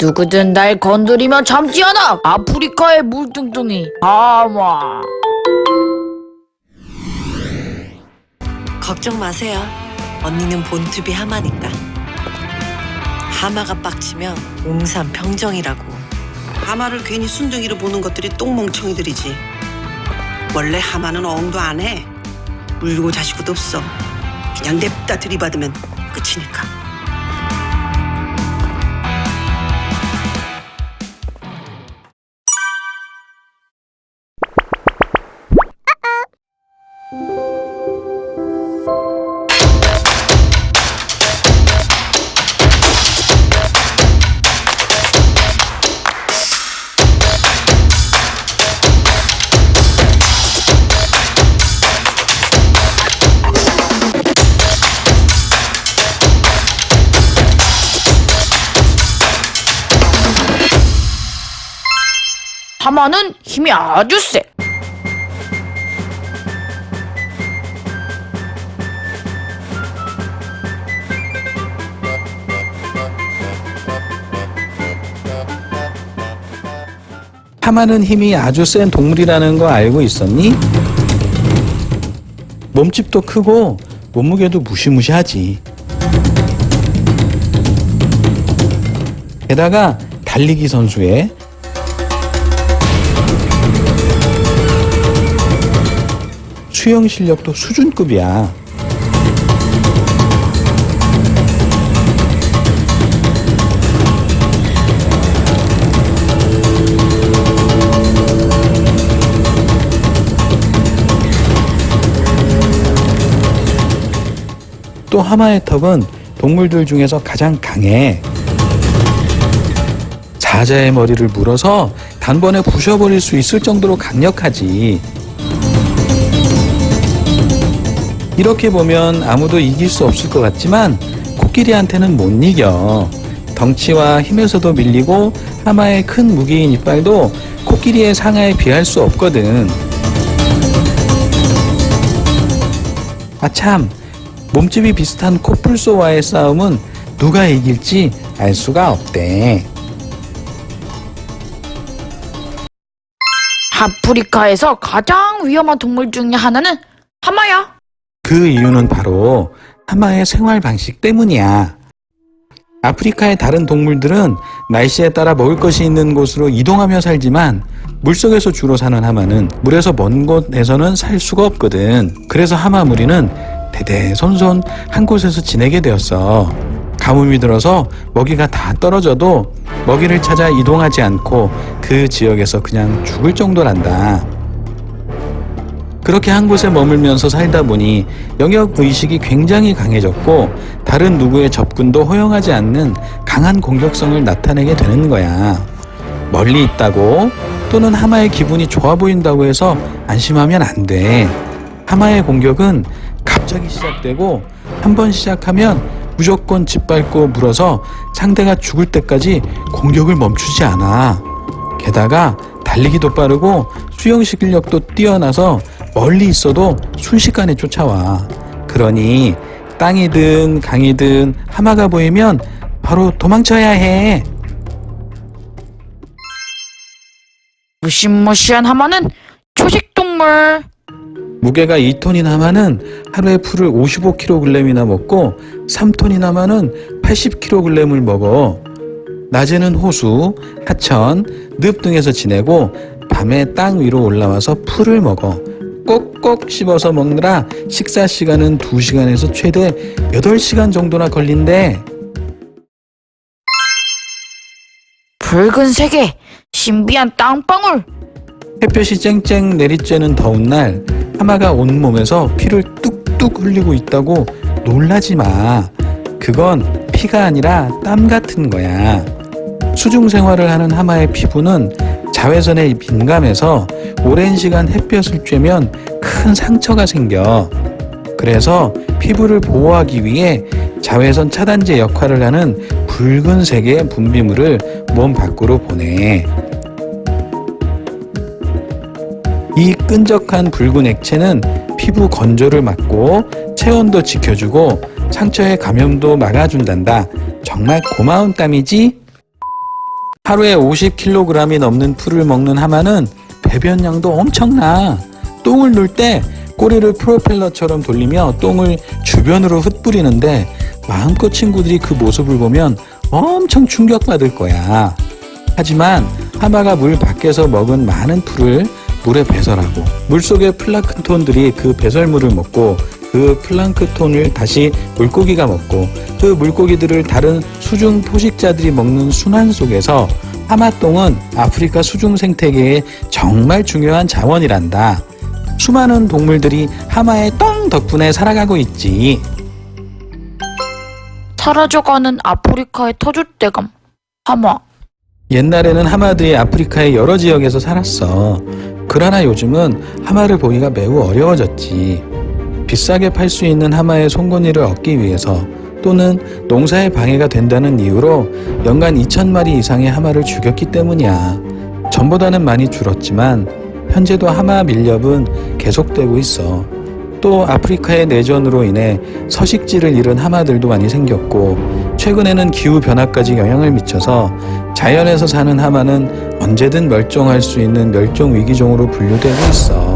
누구든 날 건드리면 참지 않아. 아프리카의 물뚱뚱이 하마. 걱정 마세요. 언니는 본투비 하마니까. 하마가 빡치면 옹산 평정이라고. 하마를 괜히 순둥이로 보는 것들이 똥멍청이들이지. 원래 하마는 어흥도 안 해. 울고 자시고도 없어. 그냥 냅다 들이받으면 끝이니까. 하마는 힘이 아주 세. 하마는 힘이 아주 센 동물이라는 거 알고 있었니? 몸집도 크고 몸무게도 무시무시하지. 게다가 달리기 선수에 수영 실력도 수준급이야. 또 하마의 턱은 동물들 중에서 가장 강해. 사자의 머리를 물어서 단번에 부셔버릴 수 있을 정도로 강력하지. 이렇게 보면 아무도 이길 수 없을 것 같지만 코끼리한테는 못 이겨. 덩치와 힘에서도 밀리고 하마의 큰 무게인 이빨도 코끼리의 상하에 비할 수 없거든. 아 참, 몸집이 비슷한 코뿔소와의 싸움은 누가 이길지 알 수가 없대. 아프리카에서 가장 위험한 동물 중에 하나는 하마야. 그 이유는 바로 하마의 생활 방식 때문이야. 아프리카의 다른 동물들은 날씨에 따라 먹을 것이 있는 곳으로 이동하며 살지만 물속에서 주로 사는 하마는 물에서 먼 곳에서는 살 수가 없거든. 그래서 하마 무리는 대대손손 한 곳에서 지내게 되었어. 가뭄이 들어서 먹이가 다 떨어져도 먹이를 찾아 이동하지 않고 그 지역에서 그냥 죽을 정도란다. 그렇게 한 곳에 머물면서 살다 보니 영역 의식이 굉장히 강해졌고 다른 누구의 접근도 허용하지 않는 강한 공격성을 나타내게 되는 거야. 멀리 있다고 또는 하마의 기분이 좋아 보인다고 해서 안심하면 안 돼. 하마의 공격은 갑자기 시작되고 한 번 시작하면 무조건 짓밟고 물어서 상대가 죽을 때까지 공격을 멈추지 않아. 게다가 달리기도 빠르고 수영 실력도 뛰어나서 멀리 있어도 순식간에 쫓아와. 그러니 땅이든 강이든 하마가 보이면 바로 도망쳐야 해. 무시무시한 하마는 초식동물. 무게가 2톤인 하마는 하루에 풀을 55kg이나 먹고 3톤인 하마는 80kg을 먹어. 낮에는 호수, 하천, 늪 등에서 지내고 밤에 땅 위로 올라와서 풀을 먹어. 꼭꼭 씹어서 먹느라 식사 시간은 2시간에서 최대 8시간 정도나 걸린대. 붉은색의 신비한 땅방울. 햇볕이 쨍쨍 내리쬐는 더운 날 하마가 온몸에서 피를 뚝뚝 흘리고 있다고 놀라지 마. 그건 피가 아니라 땀 같은 거야. 수중 생활을 하는 하마의 피부는 자외선에 민감해서 오랜 시간 햇볕을 쬐면 큰 상처가 생겨. 그래서 피부를 보호하기 위해 자외선 차단제 역할을 하는 붉은색의 분비물을 몸 밖으로 보내. 이 끈적한 붉은 액체는 피부 건조를 막고 체온도 지켜주고 상처의 감염도 막아준단다. 정말 고마운 땀이지? 하루에 50kg이 넘는 풀을 먹는 하마는 배변량도 엄청나. 똥을 눌 때 꼬리를 프로펠러처럼 돌리며 똥을 주변으로 흩뿌리는데 마음껏 친구들이 그 모습을 보면 엄청 충격받을 거야. 하지만 하마가 물 밖에서 먹은 많은 풀을 물에 배설하고 물속의 플랑크톤들이 그 배설물을 먹고 그 플랑크톤을 다시 물고기가 먹고 그 물고기들을 다른 수중 포식자들이 먹는 순환 속에서 하마똥은 아프리카 수중 생태계의 정말 중요한 자원이란다. 수많은 동물들이 하마의 똥 덕분에 살아가고 있지. 사라져가는 아프리카의 터줏대감 하마 옛날에는 하마들이 아프리카의 여러 지역에서 살았어. 그러나 요즘은 하마를 보기가 매우 어려워졌지. 비싸게 팔 수 있는 하마의 송곳니를 얻기 위해서 또는 농사에 방해가 된다는 이유로 연간 2천마리 이상의 하마를 죽였기 때문이야. 전보다는 많이 줄었지만 현재도 하마 밀렵은 계속되고 있어. 또 아프리카의 내전으로 인해 서식지를 잃은 하마들도 많이 생겼고 최근에는 기후 변화까지 영향을 미쳐서 자연에서 사는 하마는 언제든 멸종할 수 있는 멸종 위기종으로 분류되고 있어.